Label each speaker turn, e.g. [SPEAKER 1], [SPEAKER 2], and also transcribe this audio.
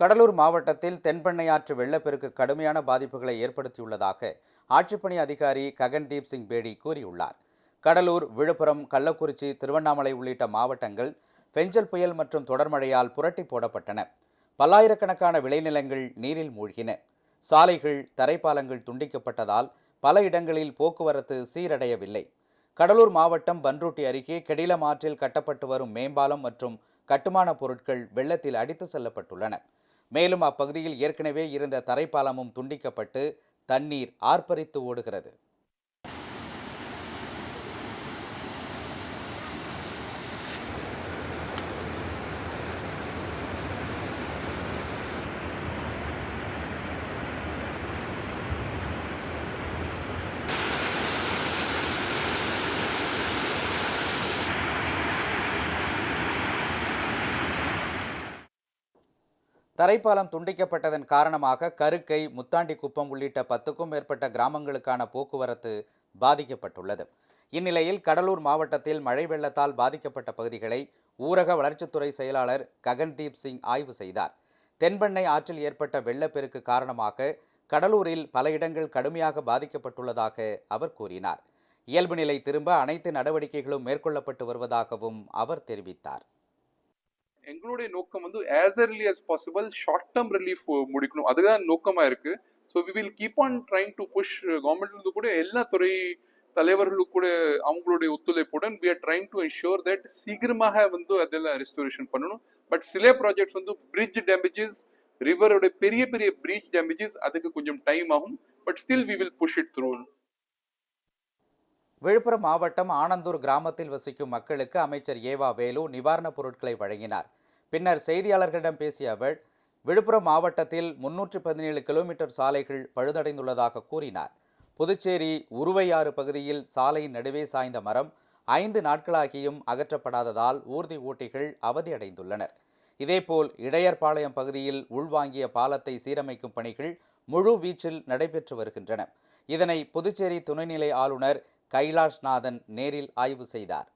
[SPEAKER 1] கடலூர் மாவட்டத்தில் தென்பெண்ணையாற்று வெள்ளப்பெருக்கு கடுமையான பாதிப்புகளை ஏற்படுத்தியுள்ளதாக ஆட்சிப்பணி அதிகாரி ககன்தீப் சிங் பேடி கூறியுள்ளார் கடலூர் விழுப்புரம் கள்ளக்குறிச்சி திருவண்ணாமலை உள்ளிட்ட மாவட்டங்கள் பெஞ்சல் புயல் மற்றும் தொடர்மழையால் புரட்டி போடப்பட்டன பல்லாயிரக்கணக்கான விளைநிலங்கள் நீரில் மூழ்கின சாலைகள் தரைப்பாலங்கள் துண்டிக்கப்பட்டதால் பல இடங்களில் போக்குவரத்து சீரடையவில்லை கடலூர் மாவட்டம் பன்ருட்டி அருகே கெடிலம் ஆற்றில் கட்டப்பட்டு வரும் மேம்பாலம் மற்றும் கட்டுமான பொருட்கள் வெள்ளத்தில் அடித்து செல்லப்பட்டுள்ளன மேலும் அப்பகுதியில் ஏற்கனவே இருந்த தரைப்பாலமும் துண்டிக்கப்பட்டு தண்ணீர் ஆர்ப்பரித்து ஓடுகிறது தரைப்பாலம் துண்டிக்கப்பட்டதன் காரணமாக கருக்கை முத்தாண்டி குப்பம் உள்ளிட்ட பத்துக்கும் மேற்பட்ட கிராமங்களுக்கான போக்குவரத்து பாதிக்கப்பட்டுள்ளது இந்நிலையில் கடலூர் மாவட்டத்தில் மழை வெள்ளத்தால் பாதிக்கப்பட்ட பகுதிகளை ஊரக வளர்ச்சித்துறை செயலாளர் ககன்தீப் சிங் ஆய்வு செய்தார் தென்பெண்ணை ஆற்றில் ஏற்பட்ட வெள்ளப்பெருக்கு காரணமாக கடலூரில் பல இடங்கள் கடுமையாக பாதிக்கப்பட்டுள்ளதாக அவர் கூறினார் இயல்பு நிலை திரும்ப அனைத்து நடவடிக்கைகளும் மேற்கொள்ளப்பட்டு வருவதாகவும் அவர் தெரிவித்தார்
[SPEAKER 2] எங்களுடைய நோக்கம் வந்து as early as possible short term relief முடிக்கணும் அதுதான் நோக்கமா இருக்கு so we will keep on trying to push கவர்மெண்ட்லேருந்து கூட எல்லா துறை தலைவர்களுக்கு கூட அவங்களுடைய ஒத்துழைப்புடன் we are trying to ensure that சீக்கிரமாக வந்து அதெல்லாம் ரெஸ்டோரேஷன் பண்ணணும் பட் சில ப்ராஜெக்ட்ஸ் வந்து பிரிட்ஜ் டேமேஜஸ் ரிவரோட பெரிய பெரிய பிரிட்ஜ் டேமேஜஸ் அதுக்கு கொஞ்சம் டைம் ஆகும் but still we will push it through
[SPEAKER 1] Villupuram மாவட்டம் ஆனந்தூர் கிராமத்தில் வசிக்கும் மக்களுக்கு அமைச்சர் ஏவா வேலு நிவாரணப் பொருட்களை வழங்கினார் பின்னர் செய்தியாளர்களிடம் பேசிய அவள் விழுப்புரம் மாவட்டத்தில் முன்னூற்றி பதினேழு கிலோமீட்டர் சாலைகள் பழுதடைந்துள்ளதாக கூறினார் புதுச்சேரி உருவையாறு பகுதியில் சாலையின் நடுவே சாய்ந்த மரம் ஐந்து நாட்களாகியும் அகற்றப்படாததால் ஊர்தி ஓட்டிகள் அவதியடைந்துள்ளனர் இதேபோல் இடையர்பாளையம் பகுதியில் உள்வாங்கிய பாலத்தை சீரமைக்கும் பணிகள் முழு வீச்சில் நடைபெற்று வருகின்றன இதனை புதுச்சேரி துணைநிலை ஆளுநர் கைலாஷ்நாதன் நேரில் ஆய்வு செய்தார்